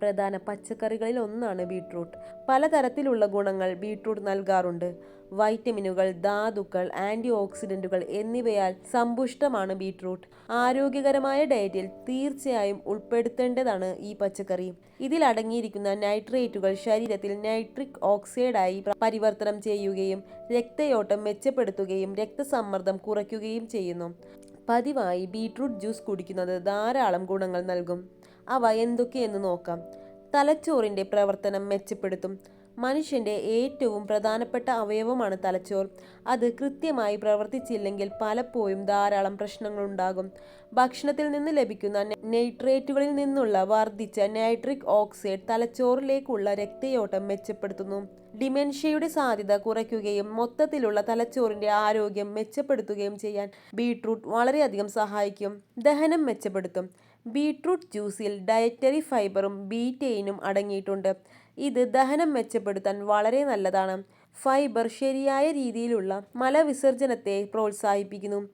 പ്രധാന പച്ചക്കറികളിൽ ഒന്നാണ് ബീട്രൂട്ട്. പലതരത്തിലുള്ള ഗുണങ്ങൾ ബീട്രൂട്ട് നൽകാറുണ്ട്. വൈറ്റമിനുകൾ ധാതുക്കൾ ആന്റി ഓക്സിഡന്റുകൾ എന്നിവയാൽ സമ്പുഷ്ടമാണ് ബീട്രൂട്ട്. ആരോഗ്യകരമായ ഡയറ്റിൽ തീർച്ചയായും ഉൾപ്പെടുത്തേണ്ടതാണ് ഈ പച്ചക്കറി. ഇതിൽ അടങ്ങിയിരിക്കുന്ന നൈട്രേറ്റുകൾ ശരീരത്തിൽ നൈട്രിക് ഓക്സൈഡായി പരിവർത്തനം ചെയ്യുകയും രക്തയോട്ടം മെച്ചപ്പെടുത്തുകയും രക്തസമ്മർദ്ദം കുറയ്ക്കുകയും ചെയ്യുന്നു. പതിവായി ബീട്രൂട്ട് ജ്യൂസ് കുടിക്കുന്നത് ധാരാളം ഗുണങ്ങൾ നൽകും. അവ എന്തൊക്കെയെന്ന് നോക്കാം. തലച്ചോറിന്റെ പ്രവർത്തനം മെച്ചപ്പെടുത്തും. മനുഷ്യന്റെ ഏറ്റവും പ്രധാനപ്പെട്ട അവയവമാണ് തലച്ചോർ. അത് കൃത്യമായി പ്രവർത്തിച്ചില്ലെങ്കിൽ പലപ്പോഴും ധാരാളം പ്രശ്നങ്ങളുണ്ടാകും ഭക്ഷണത്തിൽ നിന്ന് ലഭിക്കുന്ന നൈട്രേറ്റുകളിൽ നിന്നുള്ള വർദ്ധിച്ച നൈട്രിക് ഓക്സൈഡ് തലച്ചോറിലേക്കുള്ള രക്തയോട്ടം മെച്ചപ്പെടുത്തുന്നു. ഡിമെൻഷ്യയുടെ സാധ്യത കുറയ്ക്കുകയും മൊത്തത്തിലുള്ള തലച്ചോറിന്റെ ആരോഗ്യം മെച്ചപ്പെടുത്തുകയും ചെയ്യാൻ ബീട്രൂട്ട് വളരെയധികം സഹായിക്കും. ദഹനം മെച്ചപ്പെടുത്തും. ബീട്രൂട്ട് ജ്യൂസിൽ ഡയറ്ററി ഫൈബറും ബീറ്റെയിനും അടങ്ങിയിട്ടുണ്ട്. ഇത് ദഹനം മെച്ചപ്പെടുത്താൻ വളരെ നല്ലതാണ്. ഫൈബർ ശരിയായ രീതിയിലുള്ള മലവിസർജനത്തെ പ്രോത്സാഹിപ്പിക്കുന്നു.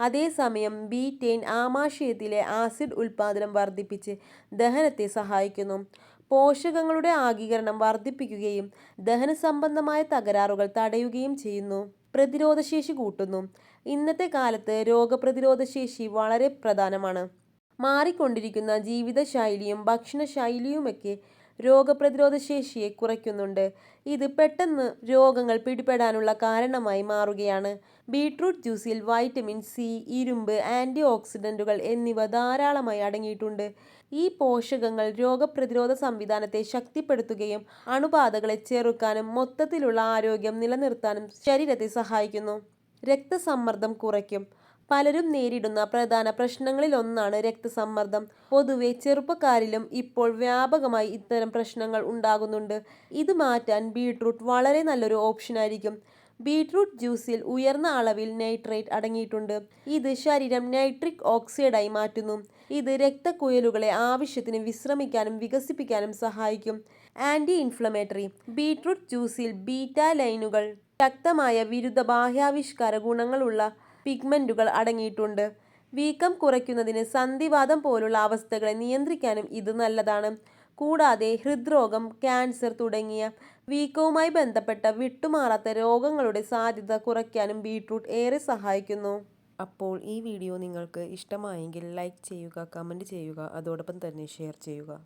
അതേസമയം ബീറ്റെയിൻ ആമാശയത്തിലെ ആസിഡ് ഉൽപാദനം വർദ്ധിപ്പിച്ച് ദഹനത്തെ സഹായിക്കുന്നു. പോഷകങ്ങളുടെ ആഗീകരണം വർദ്ധിപ്പിക്കുകയും ദഹന സംബന്ധമായ തകരാറുകൾ തടയുകയും ചെയ്യുന്നു. പ്രതിരോധശേഷി കൂട്ടുന്നു. ഇന്നത്തെ കാലത്ത് രോഗപ്രതിരോധശേഷി വളരെ പ്രധാനമാണ്. മാറിക്കൊണ്ടിരിക്കുന്ന ജീവിതശൈലിയും ഭക്ഷണശൈലിയുമൊക്കെ രോഗപ്രതിരോധ ശേഷിയെ കുറയ്ക്കുന്നുണ്ട്. ഇത് പെട്ടെന്ന് രോഗങ്ങൾ പിടിപെടാനുള്ള കാരണമായി മാറുകയാണ്. ബീട്രൂട്ട് ജ്യൂസിൽ വൈറ്റമിൻ സി ഇരുമ്പ് ആന്റി ഓക്സിഡന്റുകൾ എന്നിവ ധാരാളമായി അടങ്ങിയിട്ടുണ്ട്. ഈ പോഷകങ്ങൾ രോഗപ്രതിരോധ സംവിധാനത്തെ ശക്തിപ്പെടുത്തുകയും അണുബാധകളെ ചെറുക്കാനും മൊത്തത്തിലുള്ള ആരോഗ്യം നിലനിർത്താനും ശരീരത്തെ സഹായിക്കുന്നു. രക്തസമ്മർദ്ദം കുറയ്ക്കും. പലരും നേരിടുന്ന പ്രധാന പ്രശ്നങ്ങളിൽ ഒന്നാണ് രക്തസമ്മർദ്ദം. പൊതുവെ ചെറുപ്പക്കാരിലും ഇപ്പോൾ വ്യാപകമായി ഇത്തരം പ്രശ്നങ്ങൾ ഉണ്ടാകുന്നുണ്ട്. ഇത് മാറ്റാൻ ബീട്രൂട്ട് വളരെ നല്ലൊരു ഓപ്ഷനായിരിക്കും. ബീട്രൂട്ട് ജ്യൂസിൽ ഉയർന്ന അളവിൽ നൈട്രേറ്റ് അടങ്ങിയിട്ടുണ്ട്. ഇത് ശരീരം നൈട്രിക് ഓക്സൈഡായി മാറ്റുന്നു. ഇത് രക്തക്കുഴലുകളെ ആവശ്യത്തിന് വിശ്രമിക്കാനും വികസിപ്പിക്കാനും സഹായിക്കും. ആന്റി ഇൻഫ്ലമേറ്ററി ബീട്രൂട്ട് ജ്യൂസിൽ ബീറ്റ ലൈനുകൾ ശക്തമായ വിരുദ്ധ ബാഹ്യാവിഷ്കാര ഗുണങ്ങളുള്ള പിഗ്മെന്റുകൾ അടങ്ങിയിട്ടുണ്ട്. വീക്കം കുറയ്ക്കുന്നതിന് സന്ധിവാതം പോലുള്ള അവസ്ഥകളെ നിയന്ത്രിക്കാനും ഇത് നല്ലതാണ്. കൂടാതെ ഹൃദ്രോഗം ക്യാൻസർ തുടങ്ങിയ വീക്കവുമായി ബന്ധപ്പെട്ട വിട്ടുമാറാത്ത രോഗങ്ങളുടെ സാധ്യത കുറയ്ക്കാനും ബീട്രൂട്ട് ഏറെ സഹായിക്കുന്നു. അപ്പോൾ ഈ വീഡിയോ നിങ്ങൾക്ക് ഇഷ്ടമായെങ്കിൽ ലൈക്ക് ചെയ്യുക കമന്റ് ചെയ്യുക അതോടൊപ്പം തന്നെ ഷെയർ ചെയ്യുക.